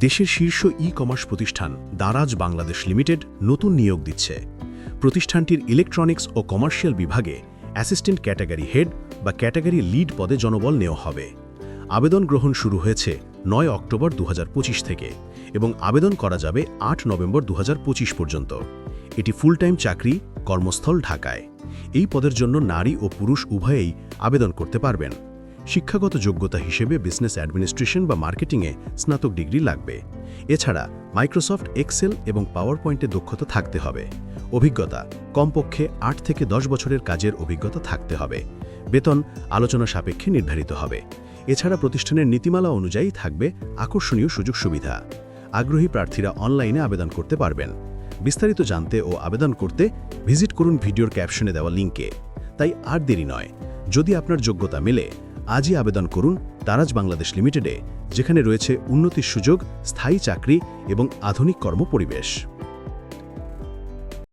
দেশের শীর্ষ e commerce প্রতিষ্ঠান দারাজ বাংলাদেশ লিমিটেড নতুন নিয়োগ দিচ্ছে। প্রতিষ্ঠানটির ইলেকট্রনিক্স ও কমার্শিয়াল বিভাগে অ্যাসিস্ট্যান্ট ক্যাটাগরি হেড বা ক্যাটাগরি লিড পদে জনবল নেওয়া হবে। আবেদন গ্রহণ শুরু হয়েছে নয় অক্টোবর দু হাজার পঁচিশ থেকে এবং আবেদন করা যাবে আট নভেম্বর দু হাজার পঁচিশ পর্যন্ত। এটি ফুল টাইম চাকরি, কর্মস্থল ঢাকায়। এই পদের জন্য নারী ও পুরুষ উভয়েই আবেদন করতে পারবেন। শিক্ষাগত যোগ্যতা হিসেবে বিজনেস অ্যাডমিনিস্ট্রেশন বা মার্কেটিংয়ে স্নাতক ডিগ্রি লাগবে। এছাড়া মাইক্রোসফট এক্সেল এবং পাওয়ার পয়েন্টে দক্ষতা থাকতে হবে। অভিজ্ঞতা, কমপক্ষে আট থেকে দশ বছরের কাজের অভিজ্ঞতা থাকতে হবে। বেতন, আলোচনা সাপেক্ষে নির্ধারিত হবে। এছাড়া প্রতিষ্ঠানের নীতিমালা অনুযায়ী থাকবে আকর্ষণীয় সুযোগ সুবিধা। আগ্রহী প্রার্থীরা অনলাইনে আবেদন করতে পারবেন। বিস্তারিত জানতে ও আবেদন করতে ভিজিট করুন ভিডিওর ক্যাপশনে দেওয়া লিঙ্কে তাই আর দেরি নয়। যদি আপনার যোগ্যতা মেলে আজই আবেদন করুন তারাজ বাংলাদেশ লিমিটেডে, যেখানে রয়েছে উন্নতির সুযোগ, স্থায়ী চাকরি এবং আধুনিক কর্মপরিবেশ।